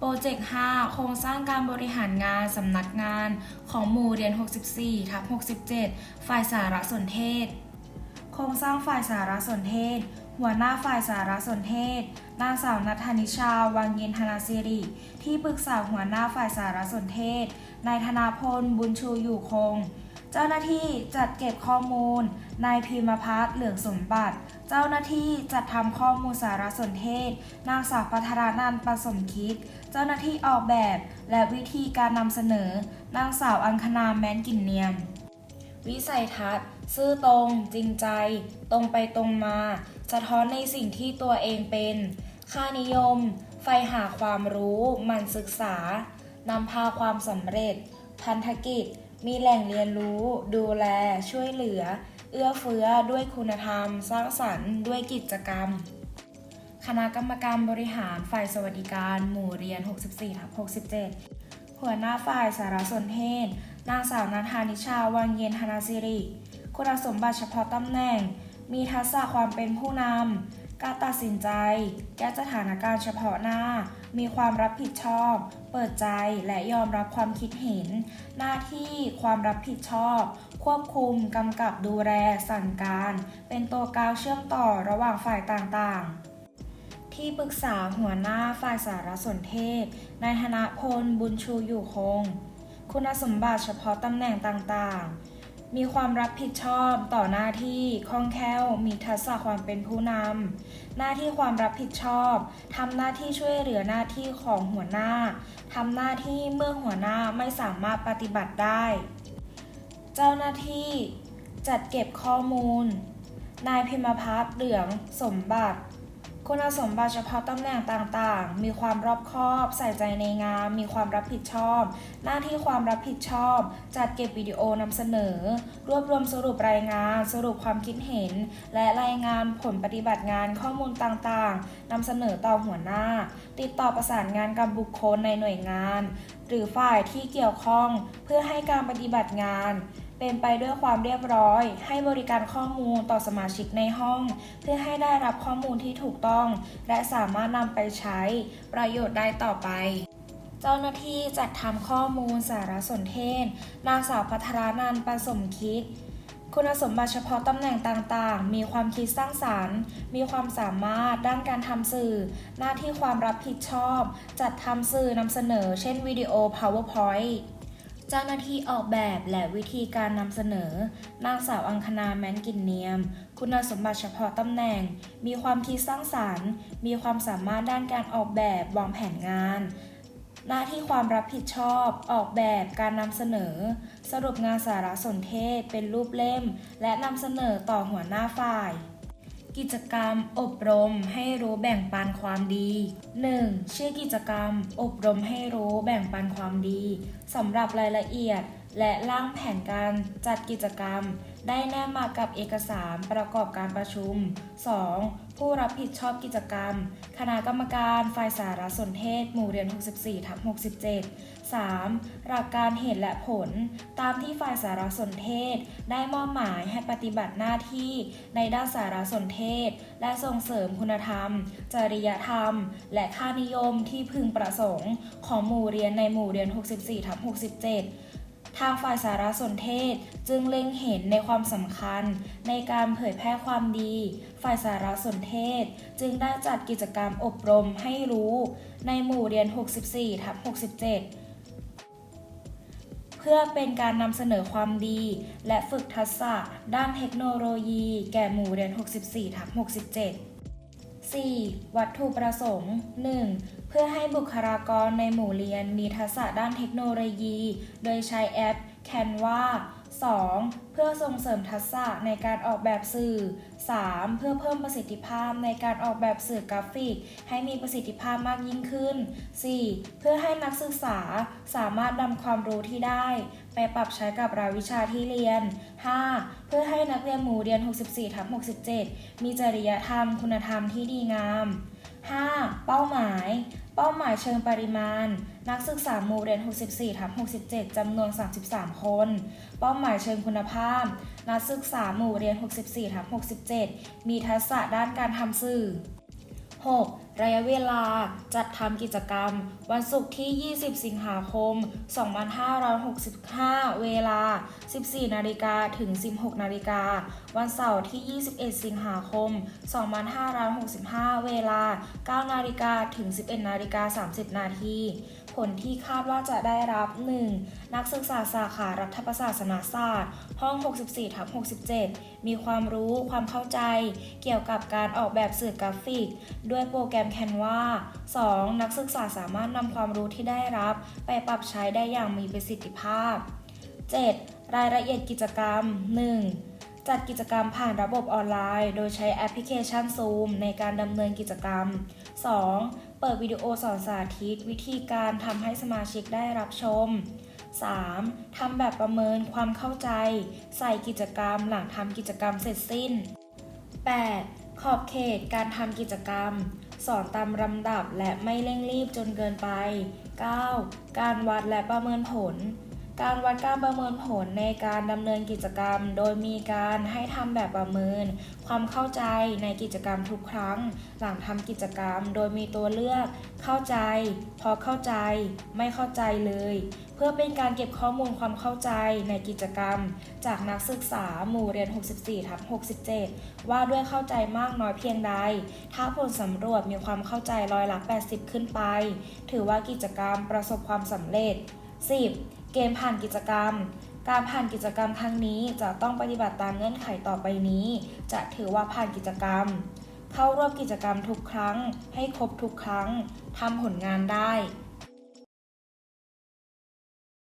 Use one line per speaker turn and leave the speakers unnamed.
โปรเจกต์ 5 โครงสร้างการบริหารงานสำนักงานของหมู่เรียน 64ทับ67 ฝ่ายสารสนเทศ โครงสร้างฝ่ายสารสนเทศ หัวหน้าฝ่ายสารสนเทศ นางสาวนัทนิชา วังเย็นธนาสิริ ที่ปรึกษาหัวหน้าฝ่ายสารสนเทศ นายธนาพล บุญชูอยู่คง เจ้าหน้าที่จัดเก็บข้อมูล นายพิมพัฒน์เหลืองสมบัติ เจ้าหน้าที่จัดทำข้อมูลสารสนเทศ นางสาวพัทรานันประสมคิด เจ้าหน้าที่ออกแบบ และวิธีการนำเสนอ นางสาวอังคณาแม้นกินเนียม วิสัยทัศน์ ซื่อตรง จริงใจ ตรงไปตรงมา สะท้อนในสิ่งที่ตัวเองเป็น ค่านิยม ไฟหาความรู้ มันศึกษานำพาความสำเร็จ พันธกิจ มีแหล่งเรียนรู้ ดูแล ช่วยเหลือ เอื้อเฟื้อด้วยคุณธรรม สร้างสรรค์ ด้วยกิจกรรม คณะกรรมการบริหารฝ่ายสวัสดิการ หมู่เรียน 64ทับ67 หัวหน้าฝ่ายสารสนเทศ นางสาวนันทานิชาวังเย็นธนาสิริ คุณสมบัติเฉพาะตำแหน่ง มีทักษะความเป็นผู้นำ การตัดสินใจ แก้สถานการณ์เฉพาะหน้า มีความรับผิดชอบ เปิดใจและยอมรับความคิดเห็น หน้าที่ความรับผิดชอบ ควบคุมกำกับดูแลสั่งการ เป็นตัวกลางเชื่อมต่อระหว่างฝ่ายต่างๆที่ปรึกษาหัวหน้าฝ่ายสารสนเทศ นายธนพล บุญชูอยู่คง คุณสมบัติเฉพาะตำแหน่งต่างๆ มีความรับผิดชอบต่อหน้าที่คล่องแคล่ว มีทักษะความเป็นผู้นำหน้าที่ความรับผิดชอบทำหน้าที่ช่วยเหลือหน้าที่ของหัวหน้าทำหน้าที่เมื่อหัวหน้าไม่สามารถปฏิบัติได้ เจ้าหน้าที่จัดเก็บข้อมูล นายพิมพัฒน์เหลืองสมบัติ คุณสมบัติเฉพาะตำแหน่งต่างๆ มีความรอบคอบ ใส่ใจในงาน มีความรับผิดชอบ หน้าที่ความรับผิดชอบ จัดเก็บวิดีโอนำเสนอ รวบรวมสรุปรายงาน สรุปความคิดเห็น และรายงานผลปฏิบัติงานข้อมูลต่างๆนำเสนอต่อหัวหน้า ติดต่อประสานงานกับบุคคลในหน่วยงาน หรือฝ่ายที่เกี่ยวข้องเพื่อให้การปฏิบัติงาน เป็นไปด้วยความเรียบร้อย ให้บริการข้อมูลต่อสมาชิกในห้อง เพื่อให้ได้รับข้อมูลที่ถูกต้อง และสามารถนำไปใช้ประโยชน์ได้ต่อไปเจ้าหน้าที่จัดทำข้อมูลสารสนเทศ นางสาวพัทรานันประสมคิด คุณสมบัติเฉพาะตำแหน่งต่างๆ มีความคิดสร้างสารรค์ มีความสามารถด้านการทำสื่อ หน้าที่ความรับผิดชอบ จัดทำสื่อนำเสนอ เช่นวิดีโอ PowerPoint เจ้าหน้าที่ออกแบบและวิธีการนำเสนอ นางสาวอังคณาแมนกินเนียม คุณสมบัติเฉพาะตำแหน่ง มีความคิดสร้างสารรค์ มีความสามารถด้านการออกแบบวางแผนงาน หน้าที่ความรับผิดชอบ ออกแบบการนำเสนอ สรุปงานสารสนเทศเป็นรูปเล่ม และนำเสนอต่อหัวหน้าฝ่าย กิจกรรมอบรมให้รู้แบ่งปันความดี 1. ชื่อกิจกรรม อบรมให้รู้แบ่งปันความดีสำหรับรายละเอียด และร่างแผนการจัดกิจกรรม ได้แนบมากับเอกสารประกอบการประชุม 2. ผู้รับผิดชอบกิจกรรม คณะกรรมการฝ่ายสารสนเทศ หมู่เรียน 64ทับ67 3. หลักการเหตุและผล ตามที่ฝ่ายสารสนเทศ ได้มอบหมายให้ปฏิบัติหน้าที่ในด้านสารสนเทศ และส่งเสริมคุณธรรม จริยธรรม และค่านิยมที่พึงประสงค์ ของหมู่เรียนในหมู่เรียน 64ทับ67 ทางฝ่ายสารสนเทศจึงเล็งเห็นในความสำคัญในการเผยแพร่ความดี ฝ่ายสารสนเทศจึงได้จัดกิจกรรมอบรมให้รู้ในหมู่เรียน 64ทับ67 เพื่อเป็นการนำเสนอความดี และฝึกทักษะด้านเทคโนโลยี แก่หมู่เรียน 64ทับ67 4. วัตถุประสงค์ 1. เพื่อให้บุคลากรในหมู่เรียนมีทักษะด้านเทคโนโลยี โดยใช้แอป Canva 2. เพื่อส่งเสริมทักษะในการออกแบบสื่อ 3. เพื่อเพิ่มประสิทธิภาพในการออกแบบสื่อกราฟิก ให้มีประสิทธิภาพมากยิ่งขึ้น 4. เพื่อให้นักศึกษาสามารถนำความรู้ที่ได้ ไปปรับใช้กับรายวิชาที่เรียน 5. เพื่อให้นักเรียนหมู่เรียน 64ทับ67 มีจริยธรรม คุณธรรมที่ดีงาม 5. เป้าหมาย เป้าหมายเชิงปริมาณ นักศึกษาหมู่เรียน64ทับ67 จำนวน 33 คน เป้าหมายเชิงคุณภาพ นักศึกษาหมู่เรียน 64ทับ67 มีทักษะด้านการทำสื่อ 6. ระยะเวลาจัดทำกิจกรรม วันศุกร์ที่ 20 สิงหาคม 2565 เวลา 14 นาฬิกาถึง 16 นาฬิกา วันเสาร์ที่ 21 สิงหาคม 2565 เวลา 9 นาฬิกาถึง 11 นาฬิกา 30 นาทีผลที่คาดว่าจะได้รับ 1. นักศึกษาสาขารัฐประศาสนศาสตร์ ห้อง 64ทับ67 มีความรู้ความเข้าใจ เกี่ยวกับการออกแบบสื่อกราฟิก ด้วยโปรแกรม Canva 2. นักศึกษาสามารถนำความรู้ที่ได้รับ ไปปรับใช้ได้อย่างมีประสิทธิภาพ 7. รายละเอียดกิจกรรม 1. จัดกิจกรรมผ่านระบบออนไลน์ โดยใช้แอปพลิเคชัน Zoom ในการดำเนินกิจกรรม 2. เปิดวิดีโอสอนสาธิต วิธีการทำให้สมาชิกได้รับชม 3. ทำแบบประเมินความเข้าใจ ใส่กิจกรรมหลังทำกิจกรรมเสร็จสิ้น 8. ขอบเขตการทำกิจกรรม สอนตามลำดับและไม่เร่งรีบจนเกินไป 9. การวัดและประเมินผล การวัดการประเมินผลในการดำเนินกิจกรรม โดยมีการให้ทำแบบประเมิน ความเข้าใจในกิจกรรมทุกครั้ง หลังทำกิจกรรม โดยมีตัวเลือก เข้าใจ พอเข้าใจ ไม่เข้าใจเลย เพื่อเป็นการเก็บข้อมูลความเข้าใจในกิจกรรม จากนักศึกษาหมู่เรียน 64ทับ67 ว่าด้วยเข้าใจมากน้อยเพียงใด ถ้าผลสำรวจมีความเข้าใจร้อยละ 80 ขึ้นไป ถือว่ากิจกรรมประสบความสำเร็จ 10. เกณฑ์ผ่านกิจกรรม การผ่านกิจกรรมครั้งนี้จะต้องปฏิบัติตามเงื่อนไขต่อไปนี้ จะถือว่าผ่านกิจกรรม เข้าร่วมกิจกรรมทุกครั้ง ให้ครบทุกครั้งทำผลงานได้